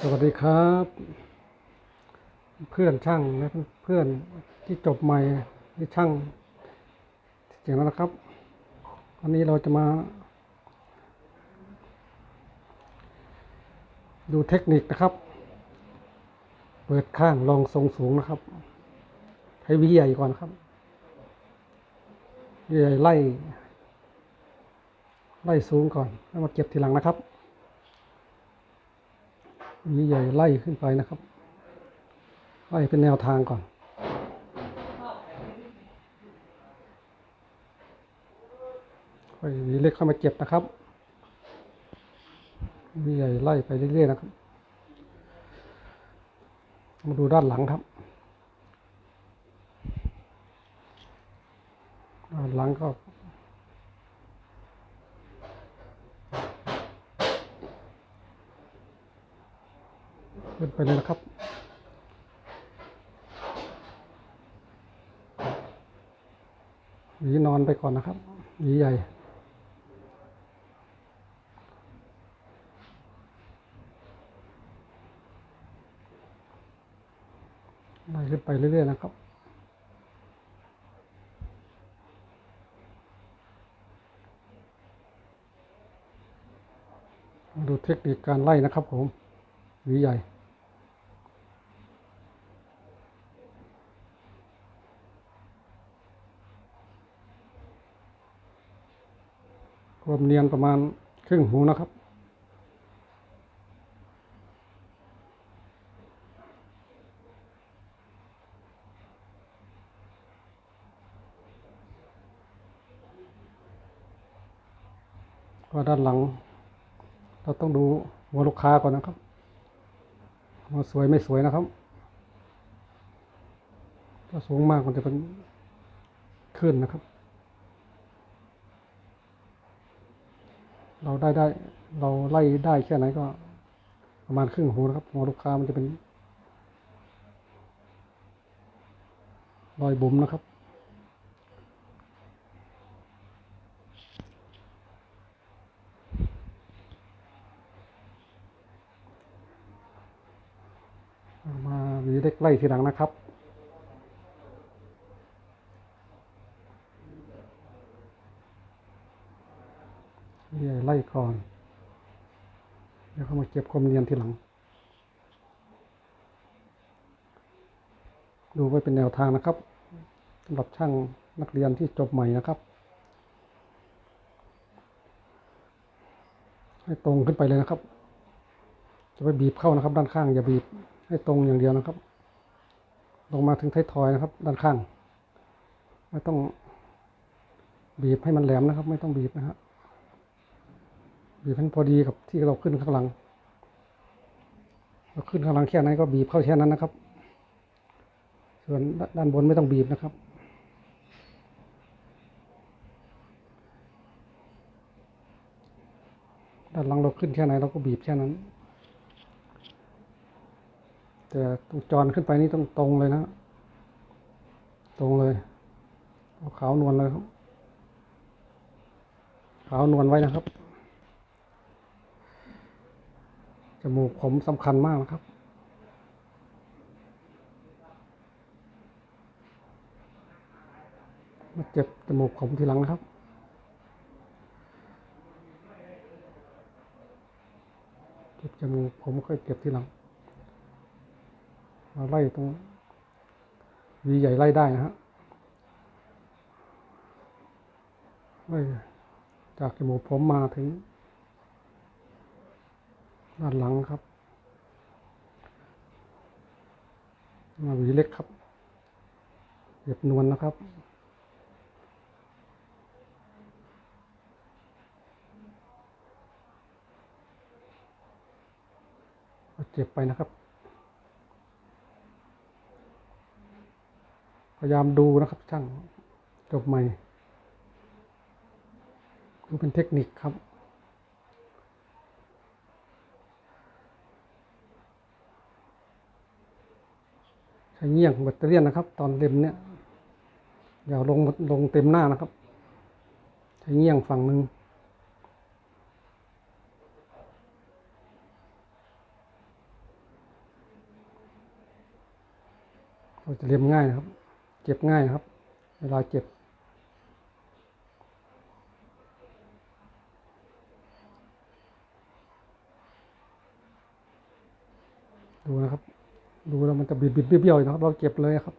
สวัสดีครับ เพื่อนช่างและเพื่อนที่จบใหม่ที่ช่างเจ๋งแล้วนะครับวันนี้เราจะมา ดูเทคนิคนะครับ เปิดข้างลองทรงสูงนะครับใช้วิใหญ่ก่อนครับวิใหญ่ไล่ไล่สูงก่อนแล้วมาเก็บทีหลังนะครับ วีใหญ่ไล่ขึ้นไปนะครับ ไล่เป็นแนวทางก่อน ค่อยหวีเล็กเข้ามาเก็บนะครับวีใหญ่ไล่ไปเรื่อยๆนะครับ มาดูด้านหลังครับ ด้านหลังก็ ขึ้น ไปเลยนะครับ หวีนอนไปก่อนนะครับ หวีใหญ่ ไล่ขึ้นไปเรื่อยๆนะครับมาดูเทคนิคการไล่นะครับผมหวีใหญ่ ความเนียนประมาณครึ่งหูนะครับ ก็ด้านหลัง เราต้องดูหัวลูกค้าก่อนนะครับว่าสวยไม่สวยนะครับถ้าสูงมากมันจะเป็นขึ้นนะครับ เราได้ได้ เราไล่ได้แค่ไหนก็ประมาณครึ่งหูนะครับหัวลูกค้ามันจะเป็นรอยบุ๋มนะครับ มาวีเล็กไล่ทีหลังนะครับ ใหญ่ไล่ ก่อนเดี๋ยวเขามาเก็บความเนียนทีหลัง ดูไว้เป็นแนวทางนะครับสำหรับช่างนักเรียนที่จบใหม่นะครับ ให้ตรงขึ้นไปเลยนะครับ จะไปบีบเข้านะครับ ด้านข้างอย่าบีบให้ตรงอย่างเดียวนะครับ ลงมาถึงท้ายทอยนะครับ ด้านข้าง ไม่ต้องบีบให้มันแหลมนะครับ ไม่ต้องบีบนะฮะบี บีบให้พอดีกับที่เราขึ้นข้างหลังเราขึ้นข้างหลังแค่ไหนก็บีบเข้าแค่นั้นนะครับ ส่วนด้านบนไม่ต้องบีบนะครับด้านหลังเราขึ้นแค่ไหนเราก็บีบแค่นั้น แต่ตรงจรขึ้นไปนี่ต้องตรงเลยนะ ตรงเลยเอาขาวนวลเลยครับขาวนวลไว้นะครับ จมูกผมสำคัญมากนะครับ มาเจ็บจมูกผมทีหลังนะครับเจ็บจมูกผมค่อยเก็บทีหลัง มาไล่ตรงวีใหญ่ไล่ได้นะฮะไล่จากจมูกผมมาถึง ด้านหลังครับมาหวีเล็กครับเหยียบนวลนะครับเจ็บไปนะครับ พยายามดูนะครับช่างจบใหม่ดูเป็นเทคนิคครับ เงี่ยงแบตเตอรี่นะครับ ตอนเต็มเนี่ยอย่าลงลงเต็มหน้านะครับใช้เงี่ยงฝั่งหนึ่งเราจะเรียมง่ายนะครับ เจ็บง่ายนะครับ เวลาเจ็บ ดูแล้วมันจะบิดบิดเบี้ยวๆนะครับ เราเจ็บเลยครับ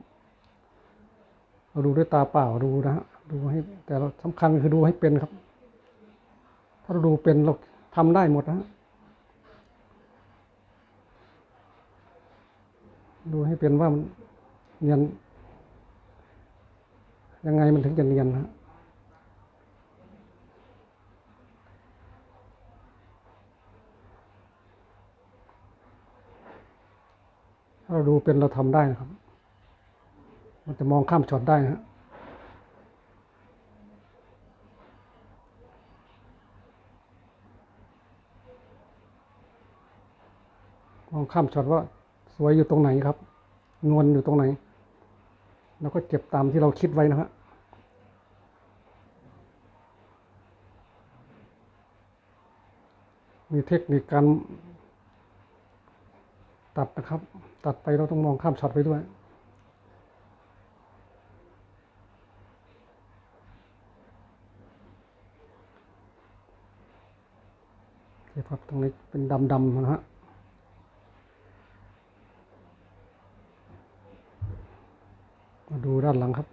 เราดูด้วยตาเปล่าดูนะฮะดูให้แต่เราสำคัญคือดูให้เป็นครับ ถ้าเราดูเป็นเราทำได้หมดนะฮะดูให้เป็นว่ามันเนียนยังไงมันถึงจะเนียนนะฮะถ้า เราดูเป็นเราทำได้นะครับ มันจะมองข้ามช็อตได้นะฮะมองข้ามช็อตว่าสวยอยู่ตรงไหนครับ นวลอยู่ตรงไหน แล้วก็เก็บตามที่เราคิดไว้นะฮะมีเทคนิคการ ตัดนะครับ ตัดไปเราต้องมองข้ามช็อตไปด้วยเก็บครับตรงนี้เป็นดำๆนะฮะมาดูด้านหลังครับ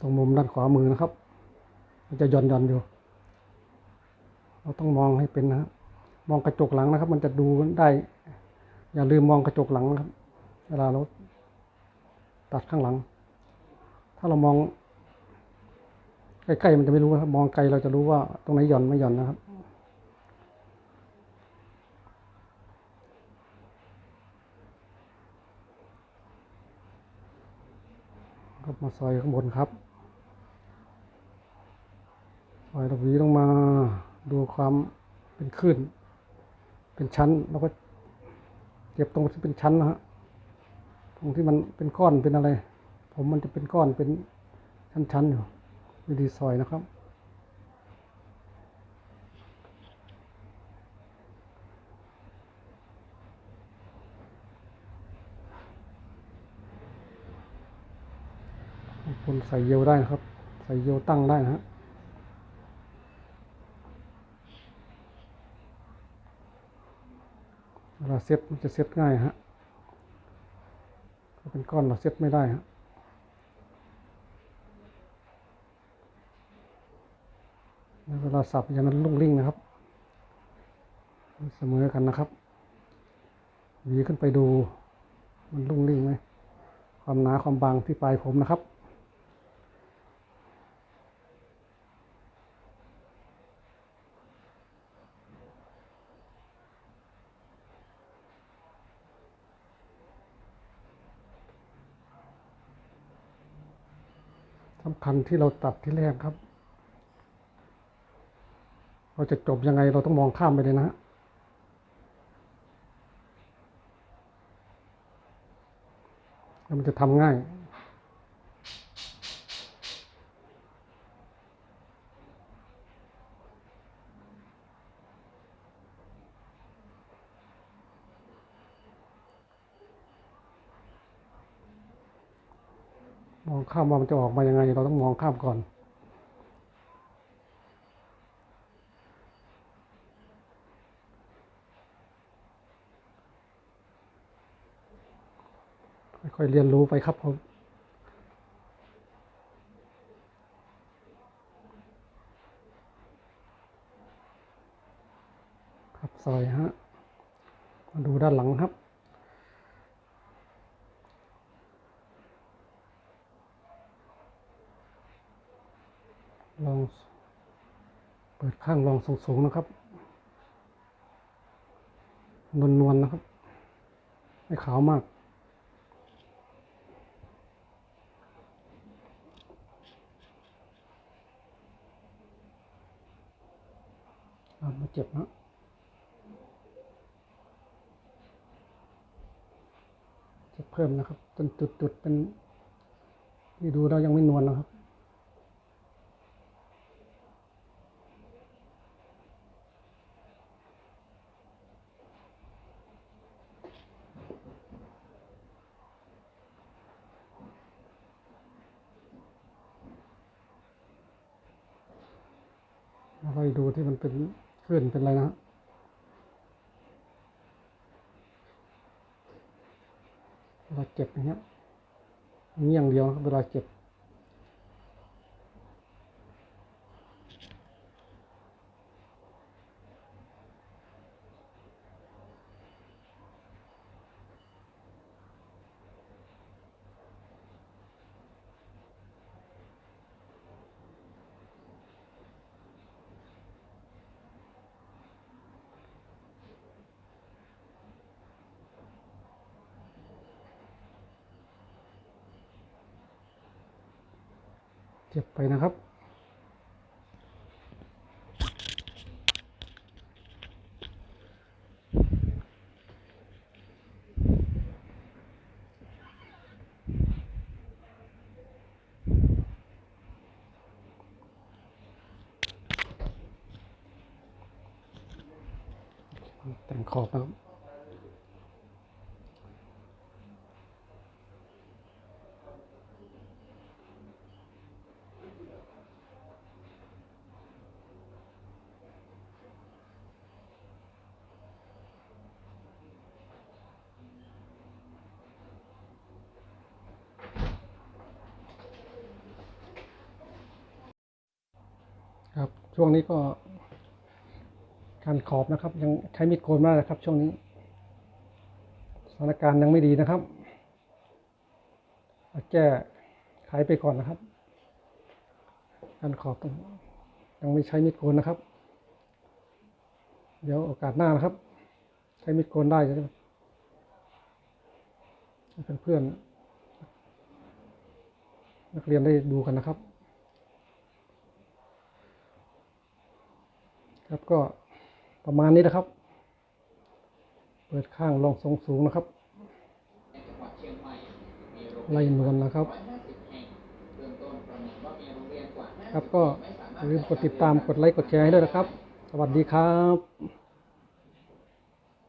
ตรงมุมด้านขวามือนะครับ มันจะหย่อนหย่อนอยู่ เราต้องมองให้เป็นนะครับมองกระจกหลังนะครับ มันจะดูได้ อย่าลืมมองกระจกหลังนะครับ เวลาเราตัดข้างหลัง ถ้าเรามองใกล้ๆมันจะไม่รู้นะครับมองไกลเราจะรู้ว่าตรงไหนหย่อนไม่หย่อนนะครับครับมาซอยข้างบนครับซอยระวีลงมาดูความเป็นคลื่นเป็นชั้นแล้วก็ ก็บตรงที่เป็นชั้นนะฮะตรงที่มันเป็นก้อนเป็นอะไร ผมมันจะเป็นก้อนเป็นชั้นๆอยู่วิธีซอยนะครับคนใส่เยลได้นะครับ ใส่เยลตั้งได้นะฮะ เวลาเซ็ตมันจะเซ็ตง่ายฮะถ้าเป็นก้อนเราเซ็ตไม่ได้ฮะเวลาสับอย่างนั้นลุ่งลิ่งนะครับ เสมอกันนะครับหวีขึ้นไปดู มันลุ่งลิ่งไหมความหนาความบางที่ปลายผมนะครับ สำคัญที่เราตัดที่แรกครับ เราจะจบยังไงเราต้องมองข้ามไปเลยนะฮะแล้วมันจะทำง่าย มองข้ามว่ามันจะออกมายังไง เราต้องมองข้ามก่อน ค่อยๆเรียนรู้ไปครับผมครับซอยฮะมาดูด้านหลังครับ ลอง เปิดข้างลองสูงๆนะครับ นวลๆนะครับ ไม่ขาวมากมาเจ็บนะเจ็บเพิ่มนะครับจนจุดๆเป็นนี่ดูแล้วยังไม่นวลนะครับ เราดูที่มันเป็นคลื่นเป็นอะไรนะเราเจ็บอย่างเงี้ยเงนี้อย่างเดียวเวลาเจ็บ เจ็บไปนะครับ แต่งขอบนะครับ ช่วงนี้ก็ การขอบนะครับ ยังใช้มีดโกนมากนะครับ ช่วงนี้ สถานการณ์ยังไม่ดีนะครับแก้ไขไปก่อนนะครับ การขอบยังไม่ใช้มีดโกนนะครับ เดี๋ยวโอกาสหน้านะครับ ใช้มีดโกนได้จะได้ให้เพื่อนนักเรียนได้ดูกันนะครับ ครับก็ประมาณนี้นะครับ เปิดข้างลองทรงสูงนะครับจังหวัดเชียงใหม่มีโรงไล่นวลนะครับ ครับก็อย่าลืมกดติดตามกดไลค์กดแชร์ให้ด้วยนะครับ สวัสดีครับ